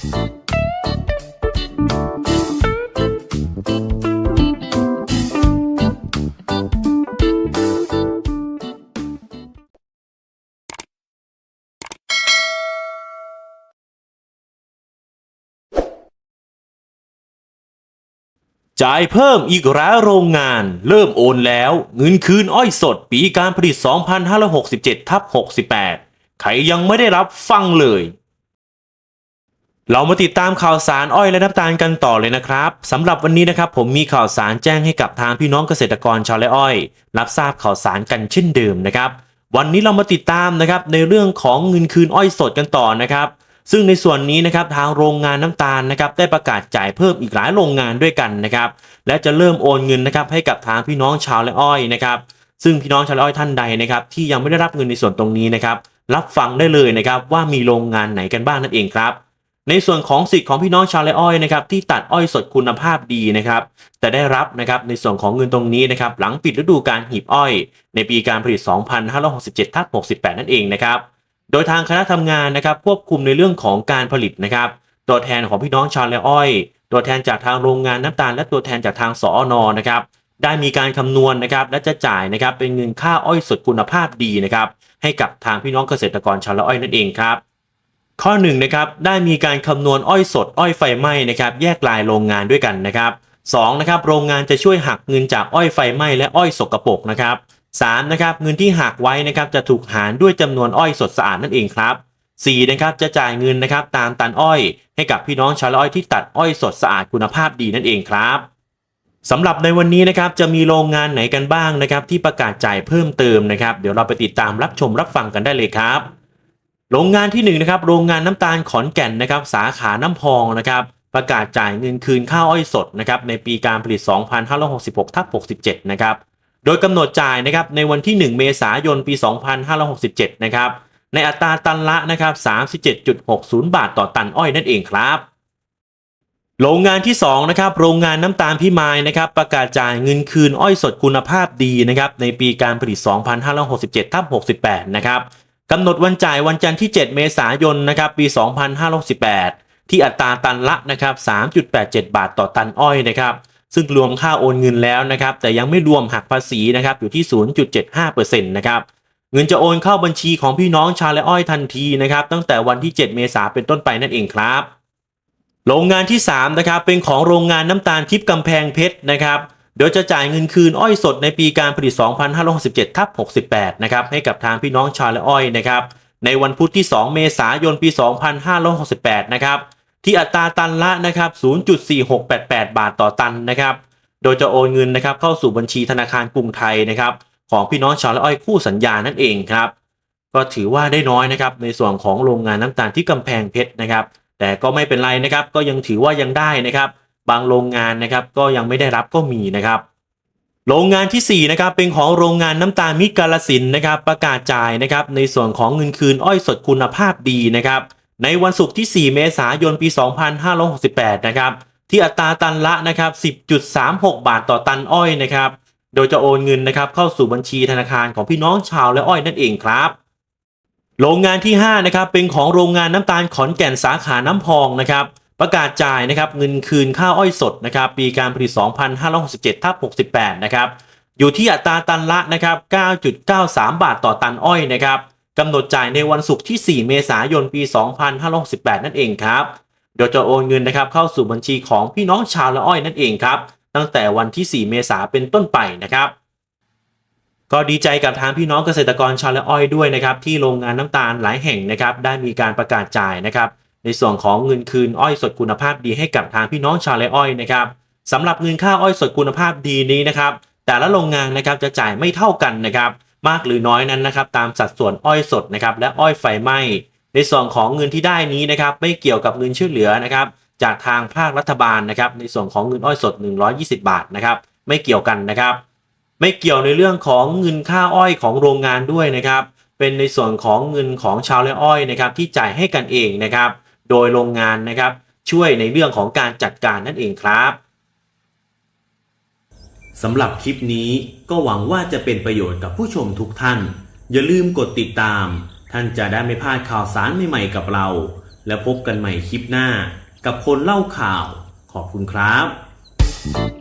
จ่ายเพิ่มอีกแล้วโรงงาน เริ่มโอนแล้ว เงินคืนอ้อยสด ปีการผลิต 2567ทับ68 ใครยังไม่ได้รับฟังเลย เรามาติดตามข่าวสารอ้อยและน้ำตาลกันต่อเลยนะครับสำหรับวันนี้นะครับผมมีข่าวสารแจ้งให้กับทางพี่น้องเกษตรกรชาวไร่อ้อย รับทราบข่าวสารกันเช่นเดิมนะครับวันนี้เรามาติดตามนะครับในเรื่องของเงินคืนอ้อยสดกันต่อนะครับ ซึ่งในส่วนนี้นะครับทางโรงงานน้ำตาลนะครับได้ประกาศจ่ายเพิ่มอีกหลายโรงงานด้วยกันนะครับและจะเริ่มโอนเงินนะครับให้กับทางพี่น้องชาวไร่อ้อยนะครับซึ่งพี่น้องชาวไร่อ้อยท่านใดนะครับที่ยังไม่ได้รับเงินในส่วนตรงนี้นะครับรับฟังได้เลยนะครับว่ามีโรงงานไหนกันบ้างนั่นเองครับ ในส่วนของสิทธิ์ของพี่น้องชาวไร่อ้อยนะครับที่ตัดอ้อยสดคุณภาพดีนะครับแต่ได้รับนะครับในส่วนของเงินตรงนี้นะครับหลังปิดฤดูการหีบอ้อย ในปีการผลิต 2567ทับ68 นั่นเองนะครับโดยทางคณะทำงานนะครับควบคุมในเรื่องของการผลิตนะครับตัวแทนของพี่น้องชาวไร่อ้อย ตัวแทนจากทางโรงงานน้ำตาล และตัวแทนจากทางสอนอนะครับได้มีการคำนวณนะครับและจะจ่ายนะครับเป็นเงินค่าอ้อยสดคุณภาพดีนะครับให้กับทางพี่น้องเกษตรกรชาวไรอ้อยนั่นเองครับ ข้อ1นงนะครับได้มีการคำนวณอ้อยสดอ้อยไฟไหม้นะครับแยกลายโรงงานด้วยกันนะครับสองนะครับโรงงานจะช่วยหักเงินจากอ้อยไฟไหม้และอ้อยสกปรกนะครับสามนะครับเงินที่หักไว้นะครับจะถูกหารด้วยจำนวนอ้อยสดสะอาดนั่นเองครับสี่นะครับจะจ่ายเงินนะครับตามตันอ้อย ให้กับพี่น้องชาวอ้อยที่ตัดอ้อยสดสะอาดคุณภาพดีนั่นเองครับสำหรับในวันนี้นะครับจะมีโรงงานไหนกันบ้างนะครับที่ประกาศจ่ายเพิ่มเติมนะครับ เดี๋ยวเราไปติดตามรับชมรับฟังกันได้เลยครับ โรงงานที่1นงนะครับโรงงานน้ำตาลขอนแก่นนะครับสาขาน้ำพองนะครับประกาศจ่ายเงินคืนข้าวอ้อยสดนะครับในปีการผลิต 2566ทับ67 นะครับ โดยกำหนดจ่ายนะครับในวันที่ 1 เมษายน ปี 2567 นะครับ ในอัตราตันละนะครับ 37.60 บาทต่อตันอ้อยนั่นเองครับ โรงงานที่2นะครับโรงงานน้ำตาลพิมายนะครับประกาศจ่ายเงินคืนอ้อยสดคุณภาพดีนะครับในปีการผลิต 2567ทับ68 นะครับ กำหนดวันจ่ายวันจันทร์ที่ 7 เมษายนนะครับปี 2568 ที่อัตราตันละนะครับ 3.87 บาทต่อตันอ้อยนะครับ ซึ่งรวมค่าโอนเงินแล้วนะครับ แต่ยังไม่รวมหักภาษีนะครับอยู่ที่ 0.75%นะครับเงินจะโอนเข้าบัญชีของพี่น้องชาวไร่อ้อยทันทีนะครับ ตั้งแต่วันที่ 7 เมษายนเป็นต้นไปนั่นเองครับ โรงงานที่ 3 นะครับ เป็นของโรงงานน้ำตาลทิพย์กำแพงเพชรนะครับ โดยจะจ่ายเงินคืนอ้อยสดในปีการผลิต 2567ทับ68 นะครับ ให้กับทางพี่น้องชาวและอ้อยนะครับ ในวันพุธที่ 2 เมษายน ปี 2568 นะครับ ที่อัตราตันละนะครับ 0.4688 บาทต่อตันนะครับ โดยจะโอนเงินนะครับเข้าสู่บัญชีธนาคารกรุงไทยนะครับของพี่น้องชาวและอ้อยคู่สัญญานั่นเองครับ ก็ถือว่าได้น้อยนะครับในส่วนของโรงงานน้ำตาลที่กำแพงเพชรนะครับ แต่ก็ไม่เป็นไรนะครับ ก็ยังถือว่ายังได้นะครับ บางโรงงานนะครับก็ยังไม่ได้รับก็มีนะครับ โรงงานที่4นะครับเป็นของโรงงานน้ำตาลมิตรกาลสินนะครับ ประกาศจ่ายนะครับในส่วนของเงินคืนอ้อยสดคุณภาพดีนะครับ ในวันศุกร์ที่ 4 เมษายนปี 2568 นะครับที่อัตราตันละนะครับ 10.36 บาทต่อตันอ้อยนะครับ โดยจะโอนเงินนะครับเข้าสู่บัญชีธนาคารของพี่น้องชาวและอ้อยนั่นเองครับ โรงงานที่5นะครับเป็นของโรงงานน้ำตาลขอนแก่นสาขาน้ำพองนะครับ ประกาศจ่ายนะครับเงินคืนค่าอ้อยสดนะครับปีการผลิต 2567ทับ68 นะครับอยู่ที่อัตราตันละนะครับ 9.93 บาทต่อตันอ้อยนะครับกำหนดจ่ายในวันศุกร์ที่ 4 เมษายนปี 2568 นั่นเองครับ โดยจะโอนเงินนะครับเข้าสู่บัญชีของพี่น้องชาวละอ้อยนั่นเองครับ ตั้งแต่วันที่ 4 เมษายนเป็นต้นไปนะครับ ก็ดีใจกับทางพี่น้องเกษตรกรชาวละอ้อยด้วยนะครับที่โรงงานน้ำตาลหลายแห่งนะครับได้มีการประกาศจ่ายนะครับ ในส่วนของเงินคืนอ้อยสดคุณภาพดีให้กับทางพี่น้องชาวไร่อ้อยนะครับสำหรับเงินค่าอ้อยสดคุณภาพดีนี้นะครับ แต่ละโรงงานนะครับจะจ่ายไม่เท่ากันนะครับ มากหรือน้อยนั้นนะครับ ตามสัดส่วนอ้อยสดนะครับและอ้อยไฟไหม้ในส่วนของเงินที่ได้นี้นะครับ ไม่เกี่ยวกับเงินช่วยเหลือนะครับ จากทางภาครัฐบาลนะครับ ในส่วนของเงินอ้อยสด 120 บาทนะครับ ไม่เกี่ยวกันนะครับ ไม่เกี่ยวในเรื่องของเงินค่าอ้อยของโรงงานด้วยนะครับ เป็นในส่วนของเงินของชาวไร่อ้อยนะครับ ที่จ่ายให้กันเองนะครับ โดยโรงงานนะครับช่วยในเรื่องของการจัดการนั่นเองครับสำหรับคลิปนี้ก็หวังว่าจะเป็นประโยชน์กับผู้ชมทุกท่าน อย่าลืมกดติดตาม ท่านจะได้ไม่พลาดข่าวสารใหม่ๆกับเรา และพบกันใหม่คลิปหน้า กับคนเล่าข่าว ขอบคุณครับ